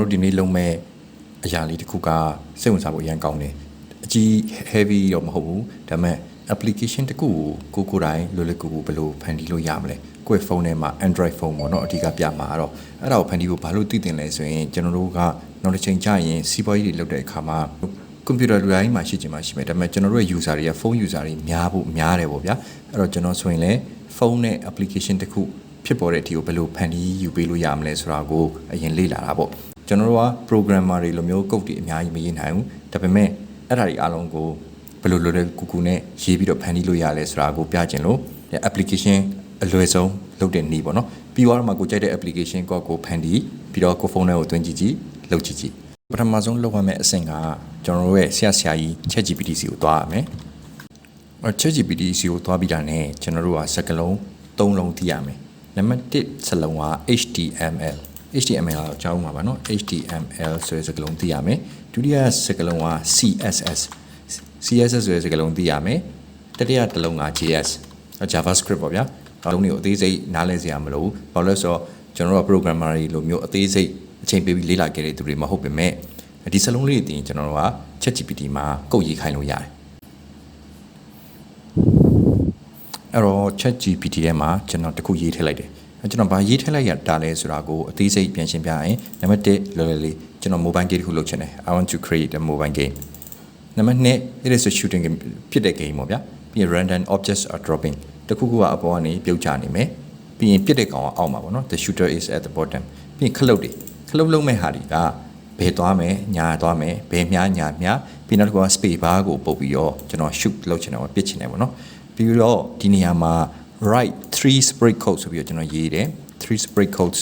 တော်တို့ဒီနေ့လုံးမဲ့အရာလေးတစ်ခုကစိတ်ဝင်စားဖို့အရန်ကောင်းတယ်အကြီး heavy တော့မဟုတ်ဘူးဒါပေမဲ့ application တစ်ခုကိုကိုကိုယ်တိုင်လွယ်လွယ်ကူကူဘယ်လိုဖန်တီးလို့ရမလဲကိုယ့်ဖုန်းထဲမှာ Android ဖုန်းပေါ့နော်အဓိကပြမှာတော့အဲ့ဒါကိုဖန်တီးဖို့ဘာလို့သိတင်လဲဆိုရင်ကျွန်တော်တို့ကနောက်တစ်ချိန်ကြာရင်စီးပွားရေးတွေလုပ်တဲ့အခါမှာကွန်ပျူတာလူတိုင်းမှာရှိချင်မှရှိမယ်ဒါပေမဲ့ကျွန်တော်တို့ရဲ့ user တွေကဖုန်း user တွေများဖို့များတယ်ပေါ့ဗျာအဲ့တော့ကျွန်တော်ဆိုရင်လည်းဖုန်းနဲ့ application တစ်ခုဖြစ်ပေါ်တဲ့အထိကိုဘယ်လိုဖန်တီးယူပေးလို့ရမလဲဆိုတာကိုအရင်လေ့လာတာပေါ့ ကျွန်တော်တို့က programmer တွေလိုမျိုး code တွေအများကြီးမရေးနိုင်ဘူးဒါပေမဲ့အဲ့ဒါတွေအားလုံးကိုဘယ်လိုလွယ်လွယ်ကူကူနဲ့ရေးပြီးတော့ဖန်တီးလို့ရလဲဆိုတာကိုပြချင်လို့ application အလွယ်ဆုံးလုပ်တဲ့နည်းပေါ့နော်ပြီးတော့မှကိုကြိုက်တဲ့ application ကိုကိုဖန်တီးပြီးတော့ကိုဖုန်းထဲကိုတွင်းကြည့်ကြည့်လုပ်ကြည့်ကြည့်ပထမဆုံးလုပ်ရမယ့်အဆင့်ကကျွန်တော်တို့ရဲ့ဆရာဆရာကြီး ChatGPT စီကိုသွားရမယ်အဲ ChatGPT စီကိုသွားပြီးတာနဲ့ကျွန်တော်တို့ကစကလုံး၃လုံးသိရမယ်နံပါတ်1စလုံးက HTML HTML ကတော့ကြားဦးမှာပါနော် HTML ဆိုတဲ့စကားလုံးသိရမယ်ဒုတိယစကားလုံးက CSS CSS ဆိုတဲ့စကားလုံးသိရမယ်တတိယတစ်လုံးက JS JavaScript ပေါ့ဗျာအားလုံးတွေကိုအသေးစိတ်နားလည်စရာမလိုဘူးဘာလို့လဲဆိုတော့ကျွန်တော်တို့က programmer တွေလိုမျိုးအသေးစိတ်အချိန်ပေးပြီးလေ့လာခဲ့တဲ့သူတွေမဟုတ်ပေမဲ့ဒီစလုံးလေးတွေတင်ကျွန်တော်တို့က ChatGPT မှာကုတ်ရေးခိုင်းလို့ရတယ်အဲ့တော့ ChatGPT ထဲမှာကျွန်တော်တခုရေးထည့်လိုက်တယ် ကျွန်တော်ဗာရေးထည့်လိုက်ရတာလဲဆိုတာကိုအသေးစိတ်ပြန်ရှင်းပြရင်နံပါတ်1လော်လော်လေးကျွန်တော် mobile game တစ်ခုလုပ်ချင်တယ် I want to create a mobile game နံပါတ်2 it is a shooting game ဖြစ်တဲ့ game ပေါ့ဗျာပြီးရင် random objects are dropping တခုခုကအပေါ်ကနေပြုတ်ကျနေမယ်ပြီးရင်ပြစ်တဲ့ကောင်ကအောက်မှာပေါ့နော် the shooter is at the bottom ပြီးရင်ခလုတ်တွေခလုတ်လုံးမဲ့ဟာတွေကဘယ်သွားမယ်ညာသွားမယ်ဘယ်မြားညာမြားပြီးနောက်တစ်ခုက space bar ကိုပုတ်ပြီးတော့ကျွန်တော် shoot လုပ်ချင်တယ်ပေါ့ပစ်ချင်တယ်ပေါ့နော်ပြီးတော့ဒီနေရာမှာ write 3 spread code ဆိုပြီးတော့ကျွန်တော်ရေးတယ်3 spread codes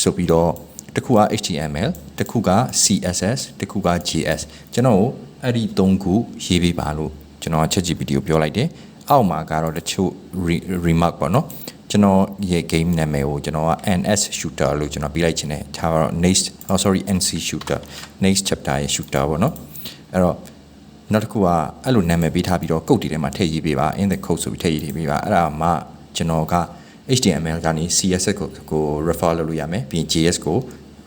ဆိုပြီးတော့တစ်ခုက HTML တစ်ခုက CSS တစ်ခုက JS ကျွန်တော်အဲ့ဒီ၃ခုရေးပေးပါလို့ကျွန်တော် ChatGPT ကိုပြောလိုက်တယ်အောက်မှာကတော့တချို့ remark ပေါ့နော်ကျွန်တော်ရဲ့ game နာမည်ကိုကျွန်တော်က NS shooter လို့ကျွန်တော်ပြလိုက်ချင်တယ်ဒါကတော့ next oh sorry NC shooter next chapter ရဲ့ shooter ပေါ့နော်အဲ့တော့ နောက်တစ်ခုကအဲ့လိုနာမည်ပေးထားပြီးတော့ code တွေထဲမှာထည့်ရေးပေးပါ in the code ဆိုပြီးထည့်ရေးပေးပါအဲ့ဒါမှကျွန်တော်က HTML ကနေ CSS ကိုကို refer လုပ်လို့ရမယ်ပြီးရင် JS ကို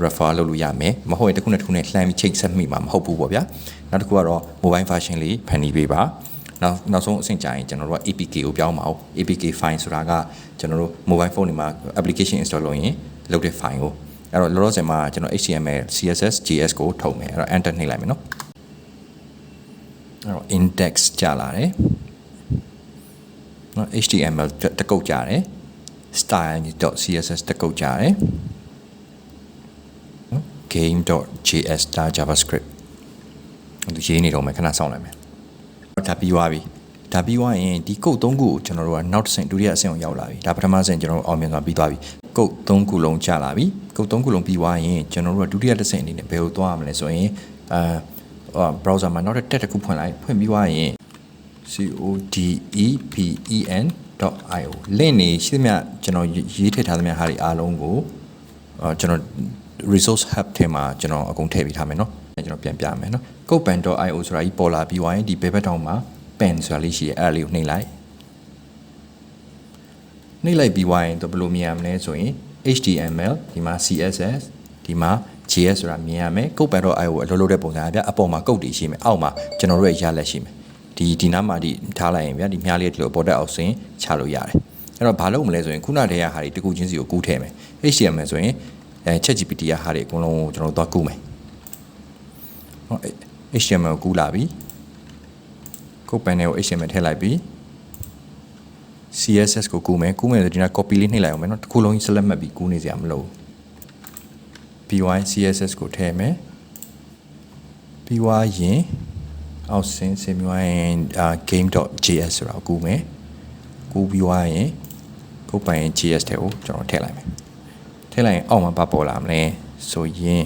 refer လုပ်လို့ရမယ်မဟုတ်ရင်တစ်ခုနဲ့တစ်ခုနဲ့လှမ်းပြီးချိတ်ဆက်မိမှာမဟုတ်ဘူးပေါ့ဗျာနောက်တစ်ခုကတော့ mobile version လေးဖန်တီးပေးပါနောက်နောက်ဆုံးအဆင့်ကြာရင်ကျွန်တော်တို့က APK ကိုပြောင်းပါဦး APK file ဆိုတာကကျွန်တော်တို့ mobile phone တွေမှာ application install လုပ်ရင်လုပ်တဲ့ file ကိုအဲ့တော့လောလောဆယ်မှာကျွန်တော် HTML CSS JS ကိုထုတ်မယ်အဲ့တော့ enter နှိပ်လိုက်မယ်နော် အဲ့တော့ index ကြာလာတယ်နော် HTML တကုတ်ကြာတယ် style.css တကုတ်ကြာတယ် game.js ဒါ javascript ဒီရေးနေတော့မယ်ခဏစောင့်လိုက်မယ်ဒါပြီးသွားပြီဒါပြီးသွားရင်ဒီ code 3ခုကိုကျွန်တော်တို့ကနောက်တစ်ဆင့်ဒုတိယအဆင့်ကိုရောက်လာပြီဒါပထမဆင့်ကျွန်တော်တို့အောင်မြင်စွာပြီးသွားပြီ code 3ခုလုံးကြာလာပြီ code 3ခုလုံးပြီးသွားရင်ကျွန်တော်တို့ကဒုတိယတစ်ဆင့်အနေနဲ့ဘယ်ကိုသွားရမလဲဆိုရင်အာ browser မှာနောက်ထပ် tab တစ်ခုဖွင့်လိုက်ဖွင့်ပြီးွားရင် codepen.io link နေရှိသမျှကျွန်တော်ရေးထည့်ထားသမျှဟာတွေအားလုံးကိုကျွန်တော် resource hub ထဲမှာကျွန်တော်အကုန်ထည့်ပေးထားမယ်နော်ကျွန်တော်ပြန်ပြမယ်နော် codepen.io ဆိုတာကြီးပေါ်လာပြီးွားရင်ဒီဘက်ဘက်တောင်မှာ pen ဆိုတာလေးရှိတယ်အဲ့ဒါလေးကိုနှိပ်လိုက်နှိပ်လိုက်ပြီးွားရင်တော့ဘယ်လိုမြင်ရမလဲဆိုရင် HTML ဒီမှာ CSS ဒီမှာ JS ဆိုတာမြင်ရမယ် codepen.io အလုပ်လုပ်တဲ့ပုံစံအပြအပေါ်မှာ code တွေရှိမယ်အောက်မှာကျွန်တော်တို့ရဲ့ရလက်ရှိမယ်ဒီဒီနားမှာဒီထားလိုက်ရင်ဗျာဒီမြားလေးဒီလိုပေါ်တက်အောင်ဆင်းချလို့ရတယ်အဲ့တော့ဘာလုပ်မလဲဆိုရင်ခုနတည်းကဟာတွေတကူချင်းစီကိုကူးထည့်မယ် HTML ဆိုရင်အဲ ChatGPT ကဟာတွေအကုန်လုံးကျွန်တော်တို့သွားကူးမယ်ဟော HTML ကိုကူးလာပြီကို panel ကို HTML ထည့်လိုက်ပြီ CSS ကိုကူးမယ်ကူးမယ်ဆိုဒီနာ copy လေးနှိပ်လိုက်အောင်မယ်နော်တစ်ခုလုံးကြီး select မှတ်ပြီးကူးနေစရာမလိုဘူး BY CSS ကိုထည့်မယ်ပြီးွားရင်အောက်ဆင်းဆင်းပြီးွားရင် game.js ဆိုတာကိုကူးမယ်ကူးပြီးွားရင်ကိုပိုင် JS ထဲကိုကျွန်တော်ထည့်လိုက်မယ်ထည့်လိုက်ရင်အောက်မှာဘာပေါ်လာမလဲဆိုရင်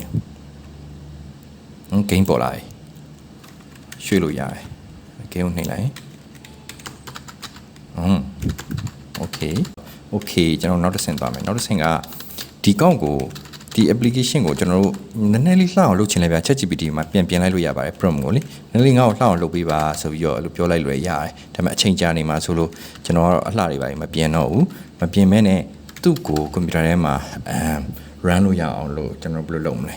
game ပေါ်လာပြီရွှေ့လို့ရတယ် game ကိုနှိပ်လိုက်อืม okay okay ကျွန်တော်နောက်တစ်ဆင့်သွားမယ်နောက်တစ်ဆင့်ကဒီကောင့်ကို ဒီ application ကိုကျွန်တော်တို့နည်းနည်းလေးလှအောင်လုပ်ချင်လဲဗျာ ChatGPT မှာပြန်ပြင်လိုက်လို့ရပါတယ် prompt ကိုလေနည်းနည်းလေးငါ့ကိုလှအောင်လုပ်ပေးပါဆိုပြီးတော့အဲ့လိုပြောလိုက်လွယ်ရတယ်ဒါပေမဲ့အချိန်ကြာနေမှာဆိုလို့ကျွန်တော်ကတော့အလှတွေပါမပြင်တော့ဘူးမပြင်မဲနဲ့သူ့ကိုကွန်ပျူတာထဲမှာအမ် run လို့ရအောင်လို့ကျွန်တော်ဘယ်လိုလုပ်မလဲ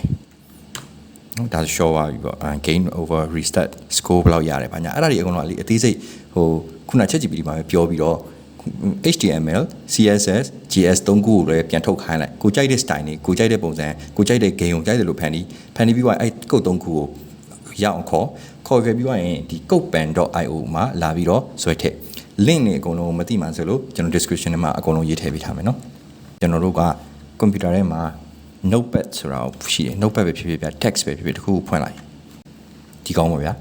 နော်ဒါ short ပါပြီပေါ့ gain over restart score ဘယ်လောက်ရတယ်ဘာညာအဲ့ဒါတွေအကုန်လုံးကလေအသေးစိတ်ဟိုခုန ChatGPT မှာပဲပြောပြီးတော့ HTML CSS JS သုံးခုကိုလည်းပြန်ထုတ်ခိုင်းလိုက်ကိုကြိုက်တဲ့ style တွေကိုကြိုက်တဲ့ပုံစံကိုကြိုက်တဲ့ game ကိုကြိုက်တယ်လို့ဖန်တီးဖန်တီးပြီးတော့အဲ့ကုတ်သုံးခုကိုရအောင်ခေါ်ခေါ်ခဲ့ပြီးတော့ရင်ဒီ codepan.io မှာလာပြီးတော့ဆွဲထည့် link တွေအကုန်လုံးမသိမှဆိုလို့ကျွန်တော် description ထဲမှာအကုန်လုံးရေးထည့်ပေးထားမယ်နော်ကျွန်တော်တို့က computer ထဲမှာ notepad ဆိုတာရှိတယ် notepad ပဲဖြစ်ဖြစ်ပြ text ပဲဖြစ်ဖြစ်တခုခုဖွင့်လိုက်ဒီကောင်းပါဗျာ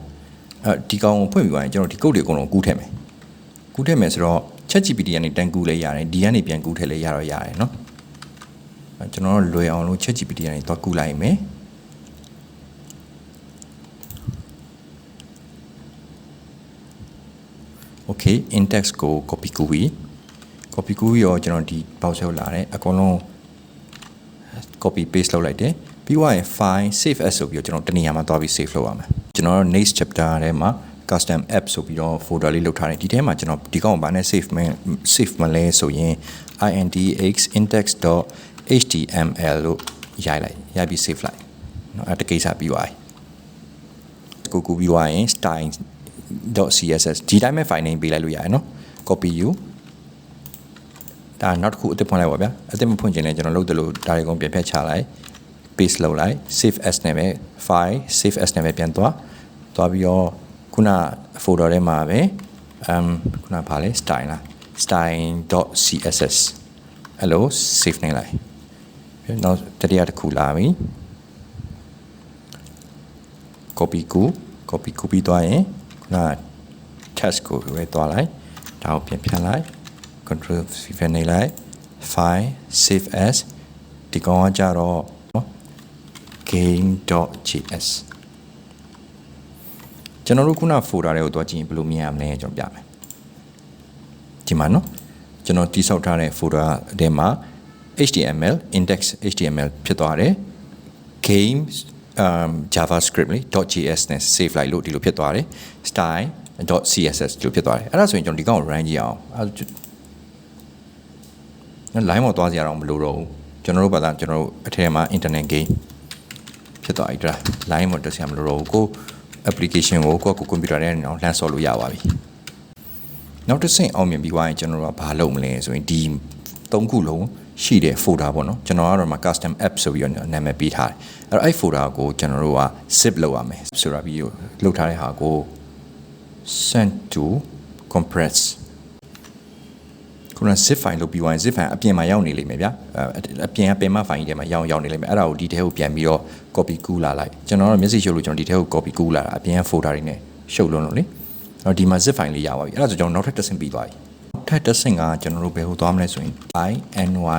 အဲဒီကောင်းကိုဖွင့်ပြီးသွားရင်ကျွန်တော်ဒီ code တွေအကုန်လုံးကူးထည့်မယ်ကူးထည့်မယ်ဆိုတော့ ChatGPT ကနေတန်ကူးလဲရတယ်ဒီကနေပြန်ကူးထည့်လဲရတော့ရတယ်เนาะကျွန်တော်လွယ်အောင်လို့ ChatGPT ကနေသွားကူးလိုက်မယ် Okay index ကို copy ကူးပြီး copy ကူးပြီးတော့ကျွန်တော်ဒီ browser ကိုလာတယ်အကုန်လုံး copy paste လုပ်လိုက်တယ်ပြီးသွားရင် file save as ဆိုပြီးတော့ကျွန်တော်တနေရာမှာသွားပြီး save လုပ်ရမယ်ကျွန်တော် next chapter ထဲမှာ custom app ဆိုပြီးတော့ folder လေးလုပ်ထားတယ်ဒီထဲမှာကျွန်တော်ဒီကောင်ဘာနဲ့ save မ save မလဲဆိုရင် index.index.html လို့ရိုက်လိုက်ရိုက်ပြီး save လိုက်เนาะအဲ့တကိစ္စပြီးသွားပြီကိုကူပြီးသွားရင် style.css ဒီတိုင်းပဲ file name ပေးလိုက်လို့ရတယ်เนาะ copy you ဒါနောက်တစ်ခုအသစ်ဖွင့်လိုက်ပါဗျာအသစ်မဖွင့်ချင်လဲကျွန်တော်လုပ်တယ်လို့ဒါတွေကုန်ပြန်ဖြတ်ချလိုက် paste လုပ်လိုက် save as နဲ့ပဲ file save as နဲ့ပဲပြန်သွားသွားပြီးတော့ ခုန folder ထဲမှာပဲ um ခုနဘာလဲ style လား style.css အဲ့လို save နေလိုက်နောက်တတိယတစ်ခုလာပြီ copy ကူ copy ကူပြီးသွားရင်ခုန test ကိုပဲသွားလိုက်ဒါကိုပြန်ဖြတ်လိုက် control C ပဲနေလိုက် file save as ဒီကောင်ကကြတော့ game.js ကျွန်တော်တို့ခုန folder တွေကိုတွားကြည့်ရင်ဘယ်လိုမြင်ရမလဲကျွန်တော်ပြမယ်ဒီမှာနော်ကျွန်တော်တိစောက်ထားတဲ့ folder ထဲမှာ HTML index HTML ဖြစ်သွားတယ် game um javascript လေ .js နဲ့ save လိုက်လို့ဒီလိုဖြစ်သွားတယ် style .css ဒီလိုဖြစ်သွားတယ်အဲ့ဒါဆိုရင်ကျွန်တော်ဒီကောင်ကို run ကြည့်အောင်အဲ့ line ပေါ်သွားစရာတော့မလိုတော့ဘူးကျွန်တော်တို့ဘာသာကျွန်တော်တို့အထက်မှာ internet game ဖြစ်သွားပြီဒါ line ပေါ်တက်စရာမလိုတော့ဘူးကို application ကိုကိုယ့်ကို computer ထဲတော့လှမ်းဆော်လို့ရပါပြီနောက်တစ်ဆင့်အောင်မြင်ပြီးသွားရင်ကျွန်တော်တို့ကဘာလုပ်မလဲဆိုရင်ဒီသုံးခုလုံးရှိတဲ့ folder ပေါ့နော်ကျွန်တော်ကတော့မှာ custom app ဆိုပြီးတော့နာမည်ပေးထားတယ်အဲ့တော့အဲ့ folder ကိုကျွန်တော်တို့က zip လုပ်ရမယ်ဆိုတာပြီးလုပ်ထားတဲ့ဟာကို send to compress ခုန zip file လုပ်ပြီးသွားရင် zip file အပြင်မှာရောက်နေလိမ့်မယ်ဗျာအပြင်ကပင်မ file ထဲမှာရောက်ရောက်နေလိမ့်မယ်အဲ့ဒါကိုဒီထဲကိုပြန်ပြီးတော့ copy ကူးလာလိုက်ကျွန်တော်တို့မျက်စိရှုပ်လို့ကျွန်တော်ဒီထဲကို copy ကူးလာတာအပြင်က folder တွေနဲ့ရှုပ်လွန်းလို့လေအဲ့တော့ဒီမှာ zip file လေးရပါပြီအဲ့ဒါဆိုကျွန်တော်နောက်ထပ်တစ်ဆင့်ပြီးသွားပြီထပ်တစ်ဆင့်ကကျွန်တော်တို့ဘယ်ဟိုသွားမလဲဆိုရင် iny.host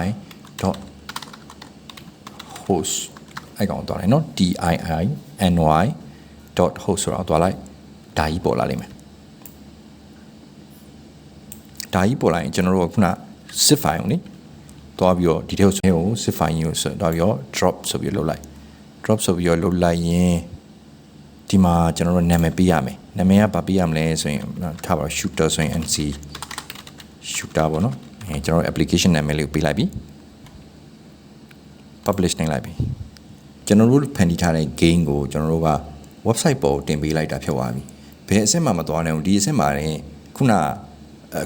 အဲ့ကောင်သွားလိုက်နော် diiny.host ဆိုတာသွားလိုက်ဒါကြီးပေါ်လာလိမ့်မယ် ဒါကြီးပေါ်လာရင်ကျွန်တော်တို့ကခုန zip file ကိုလေသွားပြီးတော့ဒီထဲကိုဆွဲကို zip file ကြီးကိုဆွဲသွားပြီးတော့ drop ဆိုပြီးလုပ်လိုက် drop ဆိုပြီးတော့လုပ်လိုက်ရင်ဒီမှာကျွန်တော်တို့နာမည်ပေးရမယ်နာမည်ကဘာပေးရမလဲဆိုရင်ထားပါ shooter ဆိုရင် nc shooter ပေါ့နော်အဲကျွန်တော်တို့ application နာမည်လေးကိုပေးလိုက်ပြီ publish နိုင်လိုက်ပြီကျွန်တော်တို့ဖန်တီးထားတဲ့ game ကိုကျွန်တော်တို့က website ပေါ်တင်ပေးလိုက်တာဖြစ်သွားပြီဘယ်အဆင့်မှမသွားနိုင်ဘူးဒီအဆင့်မှာရင်ခုန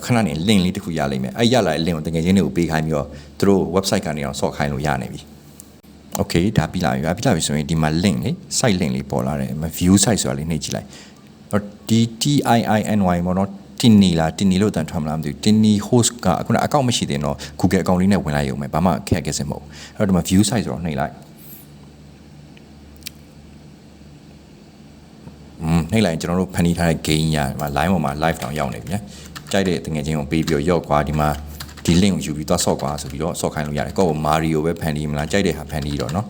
ခဏနေ link လေးတစ်ခုရလိမ့်မယ်အဲ့ရလာတဲ့ link ကိုတကယ်ချင်းတွေကိုပေးခိုင်းပြီးတော့သူတို့ website ကနေအောင်ဆော့ခိုင်းလို့ရနေပြီ okay ဒါပြီးလာပြီပြီးလာပြီဆိုရင်ဒီမှာ link လေ site link လေးပေါ်လာတယ် view site ဆိုတာလေးနှိပ်ကြည့်လိုက်ဒီ TIINY ပေါ့နော်တင်နီလားတင်နီလို့တန်ထွက်မလားမသိဘူးတင်နီ host ကအခုနအကောင့်မရှိသေးတော့ Google account လေးနဲ့ဝင်လိုက်ရုံပဲဘာမှခက်ခဲစင်မဟုတ်အဲ့တော့ဒီမှာ view site ဆိုတော့နှိပ်လိုက်อืมနှိပ်လိုက်ရင်ကျွန်တော်တို့ဖန်တီးထားတဲ့ gain ရဒီမှာ line ပေါ်မှာ live တောင်ရောက်နေပြီနော် ကြိုက်တဲ့တငယ်ချင်းကိုပေးပြီးတော့ရော့ကွာဒီမှာဒီ link ကိုယူပြီးသွားဆော့ကွာဆိုပြီးတော့ဆော့ခိုင်းလို့ရတယ်ကိုယ့်ကို Mario ပဲဖန်တီးမလားကြိုက်တဲ့ဟာဖန်တီးတော့เนาะ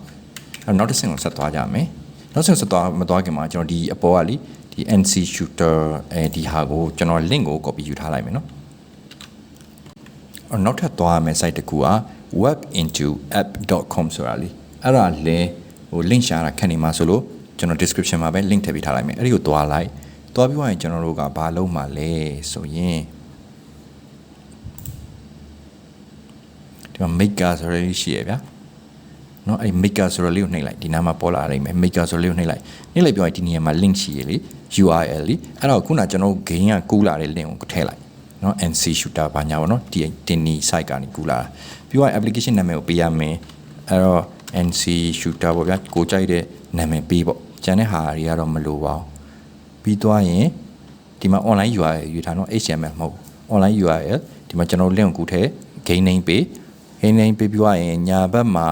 အဲ့နောက်တစ်ဆင့်ကိုဆက်သွားကြမယ်နောက်ဆင့်ဆက်သွားမသွားခင်မှာကျွန်တော်ဒီအပေါ်ကလीဒီ NC shooter အဲဒီဟာကိုကျွန်တော် link ကို copy ယူထားလိုက်မယ်เนาะအော်နောက်ထပ်သွားရမယ့် site တစ်ခုက webintoapp.com ဆိုတာလीအဲ့ဒါလဲဟို link ရှာတာခက်နေမှာဆိုလို့ကျွန်တော် description မှာပဲ link ထည့်ပေးထားလိုက်မယ်အဲ့ဒီကိုသွားလိုက် သွားပြီးရင်ကျွန်တော်တို့ကဘာလုပ်မှာလဲဆိုရင်ဒီမှာ maker ဆိုရရှိရဗျာ เนาะအဲ့ maker ဆိုတော့လေးကိုနှိပ်လိုက်ဒီနားမှာပေါ်လာလိမ့်မယ် maker ဆိုတော့လေးကိုနှိပ်လိုက်နှိပ်လိုက်ပြောရင်ဒီနေရာမှာ link ရှိရလေ URL လေအဲ့တော့ခုနကျွန်တော် gain ကကူးလာတဲ့ link ကိုထည့်လိုက်เนาะ NC shooter ဘာညာပေါ့เนาะဒီတင်နီ site ကနေကူးလာတာပြီးတော့ application နာမည်ကိုပေးရမယ်အဲ့တော့ NC shooter ပေါ့ဗျာကိုကြိုက်တဲ့နာမည်ပေးပေါ့ကျန်တဲ့ဟာတွေကတော့မလိုပါဘူး ပြီးသွားရင်ဒီမှာ online URL ယူထားနော် HTML မဟုတ် online URL ဒီမှာကျွန်တော် link ကိုထည့် gain name ပေး gain name ပေးပြီးသွားရင်ညာဘက်မှာ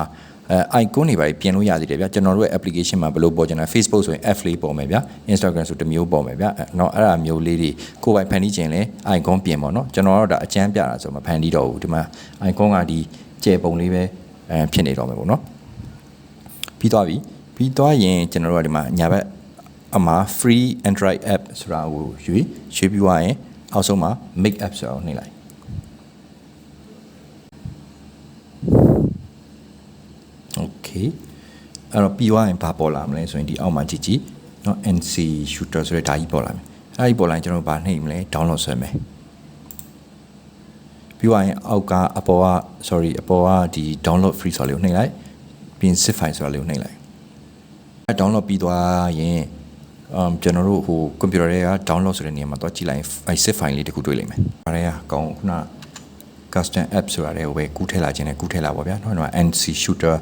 အဲ icon တွေပါပြင်လို့ရသေးတယ်ဗျကျွန်တော်တို့ရဲ့ application မှာဘယ်လိုပေါ်ကျန်လဲ Facebook ဆိုရင် F လေးပေါ်မယ်ဗျ Instagram ဆိုတမျိုးပေါ်မယ်ဗျနော်အဲ့ဒါမျိုးလေးတွေကိုယ်ပိုင်ဖန်တီးခြင်းလဲ icon ပြင်ပေါ့နော်ကျွန်တော်တို့ဒါအကျမ်းပြတာဆိုမဖန်တီးတော့ဘူးဒီမှာ icon ကဒီကျယ်ပုံလေးပဲအဲဖြစ်နေတော့မယ်ပေါ့နော်ပြီးသွားပြီပြီးသွားရင်ကျွန်တော်တို့ကဒီမှာညာဘက် အမှာ free android app ဆိုတာကိုရွေးရွေးပြီးသွားရင်အောက်ဆုံးမှာ make app ဆိုတာကိုနှိပ်လိုက် okay အဲ့တော့ပြီးသွားရင်ဘာပေါ်လာမလဲဆိုရင်ဒီအောက်မှာကြည့်ကြည့်เนาะ NC shooter ဆိုတဲ့ဒါကြီးပေါ်လာမယ်အဲ့ဒီပေါ်လာရင်ကျွန်တော်ဘာနှိပ်မလဲ download ဆွဲမယ်ပြီးသွားရင်အောက်ကအပေါ်က sorry အပေါ်ကဒီ download free ဆိုလေးကိုနှိပ်လိုက်ပြီးရင် zip file ဆိုလေးကိုနှိပ်လိုက်အဲ download ပြီးသွားရင် အမ်ကျွန်တော်တို့ဟိုကွန်ပျူတာတွေက download ဆိုတဲ့နေရာမှာတော့ကြည့်လိုက်ရင် file zip file လေးတစ်ခုတွေ့လိမ့်မယ်။အဲဒါကကောင်းခုန custom app ဆိုတာတွေကိုပဲကူးထည့်လာခြင်းနဲ့ကူးထည့်လာပါဗျာ။နောက်တော့ NC shooter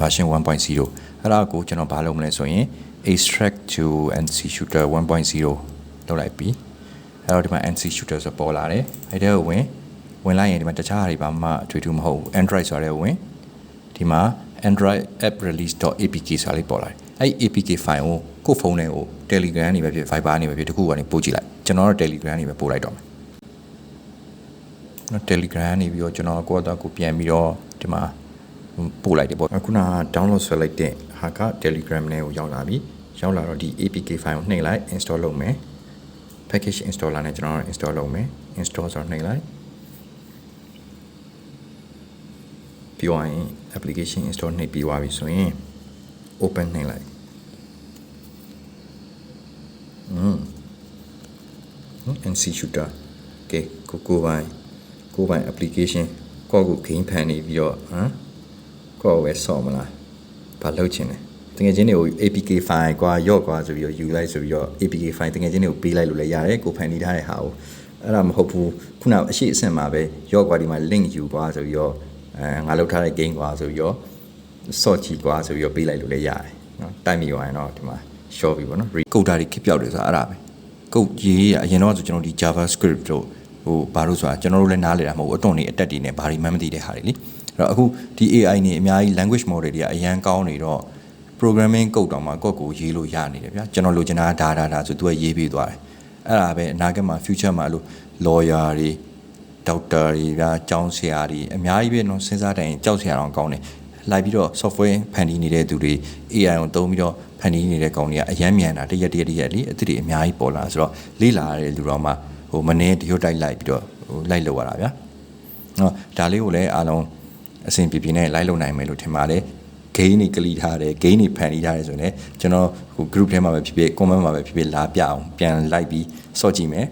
version 1.0အဲ့ဒါကိုကျွန်တော်ဘာလုပ်မလဲဆိုရင် extract to NC shooter 1.0လုပ်လိုက်ပြီ။အဲ့တော့ဒီမှာ NC shooter ဆိုပေါ်လာတယ်။အဲ့ဒါကိုဝင်ဝင်လိုက်ရင်ဒီမှာတခြားဟာတွေဘာမှအထွေထူးမဟုတ်ဘူး Android ဆိုတဲ့ဝင်ဒီမှာ android app release.apk ဆိုတာလေးပေါ်လာတယ်အဲ့ apk file ကိုကိုယ့်ဖုန်းထဲကို Telegram နေပဲဖြစ် Viber နေပဲဖြစ်တခုကနေပို့ကြည့်လိုက်ကျွန်တော်တော့ Telegram နေပဲပို့လိုက်တော့မယ်နော် Telegram နေပြီးတော့ကျွန်တော်ကိုယ့်အတော့ကိုပြန်ပြီးတော့ဒီမှာပို့လိုက်တယ်ပေါ့ခုနက download ဆွဲလိုက်တဲ့ဟာက Telegram နဲ့ကိုရောက်လာပြီရောက်လာတော့ဒီ apk file ကိုနှိပ်လိုက် install လုပ်မယ် package installer နဲ့ကျွန်တော် install လုပ်မယ် install ဆိုတော့နှိပ်လိုက်ပြီးသွားရင် application install နှိပ်ပြီးသွားပြီဆိုရင် open နှိပ်လိုက် อืม NC shooter ကဲကိုကိုပိုင်ကိုပိုင် application ကိုကို game ဖန်နေပြီးတော့ဟမ်ကိုဝယ်ဆော့မလားဘာလုပ်ချင်လဲတကယ်ချင်းတွေကို APK file ကွာရော့ကွာဆိုပြီးတော့ယူလိုက်ဆိုပြီးတော့ APK file တကယ်ချင်းတွေကိုပေးလိုက်လို့လည်းရတယ်ကိုဖန်နေထားတဲ့ဟာကိုအဲ့ဒါမဟုတ်ဘူးခုနအရှိအဆင့်မှာပဲရော့ကွာဒီမှာ link ယူကွာဆိုပြီးတော့အဲငါလောက်ထားတဲ့ game ကွာဆိုပြီးတော့ sort ချီကွာဆိုပြီးတော့ပေးလိုက်လို့လည်းရတယ်နော်တိုက်မိသွားရင်တော့ဒီမှာ short ပြီပေါ့နော် recoder တွေခစ်ပြောက်တယ်ဆိုတာအဲ့ဒါပဲကုတ်ရေးရအရင်တော့ဆိုကျွန်တော်ဒီ javascript တို့ဟိုဘာလို့ဆိုတာကျွန်တော်တို့လည်းနားလည်တာမဟုတ်ဘူးအတွန်နေအတက်တွေနဲ့ဘာတွေမှမသိတဲ့ဟာတွေလေအဲ့တော့အခုဒီ AI နေအများကြီး language model တွေကအရန်ကောင်းနေတော့ programming code တောင်မှကိုယ့်ကိုရေးလို့ရနေတယ်ဗျာကျွန်တော်လိုချင်တာဒါဒါဒါဆိုသူကရေးပြီးသွားတယ်အဲ့ဒါပဲအနာဂတ်မှာ future မှာအဲ့လို lawyer တွေ doctor တွေဗျာကျောင်းဆရာတွေအများကြီးပဲနော်စဉ်းစားတိုင်ကြောက်ဆရာတောင်ကောင်းတယ် လိုက်ပြီးတော့ software ဖန်တီးနေတဲ့သူတွေ AI ကိုသုံးပြီးတော့ဖန်တီးနေတဲ့ကောင်တွေကအရမ်းမြန်တာတရက်တရက်တရက်လေအသစ်တွေအများကြီးပေါ်လာဆိုတော့လေ့လာရတဲ့လူတော်မှဟိုမနေတရွတ်တိုက်လိုက်ပြီးတော့ဟိုလိုက်လောက်ရတာဗျာနော်ဒါလေးကိုလည်းအားလုံးအဆင်ပြေပြေနဲ့လိုက်လုံနိုင်မယ်လို့ထင်ပါတယ် gain နေကလီထားတယ် gain နေဖန်တီးထားတယ်ဆိုရင်ကျွန်တော်ဟို group ထဲမှာပဲဖြစ်ဖြစ် comment မှာပဲဖြစ်ဖြစ်လာပြအောင်ပြန်လိုက်ပြီးစော့ကြည့်မယ်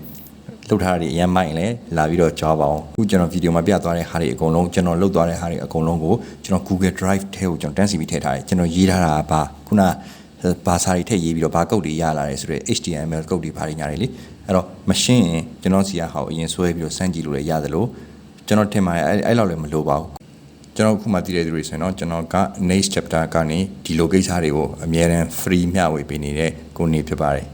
လုတ်ထားတာတွေအရင်မိုက်လဲလာပြီးတော့ကြောပါအောင်အခုကျွန်တော်ဗီဒီယိုမှာပြသွားတဲ့ဟာတွေအကုန်လုံးကျွန်တော်လုတ်သွားတဲ့ဟာတွေအကုန်လုံးကိုကျွန်တော် Google Drive ထဲကိုကျွန်တော်တန်းစီပြီးထည့်ထားတယ်ကျွန်တော်ရေးထားတာကဘာခုနဘာစာတွေထည့်ရေးပြီးတော့ဘာကုတ်တွေရလာတယ်ဆိုတော့ HTML ကုတ်တွေဘာတွေညာတွေလေအဲ့တော့မရှင်းရင်ကျွန်တော်စီကဟာကိုအရင်ဆွဲပြီးတော့စမ်းကြည့်လို့လည်းရတယ်လို့ကျွန်တော်ထင်ပါတယ်အဲ့အဲ့လောက်လည်းမလိုပါဘူးကျွန်တော်ခုမှတည်တဲ့သူတွေဆိုရင်တော့ကျွန်တော်က next chapter ကနေဒီလိုကိစ္စတွေကိုအများအား free မျှဝေပေးနေတဲ့ကိုနေဖြစ်ပါတယ်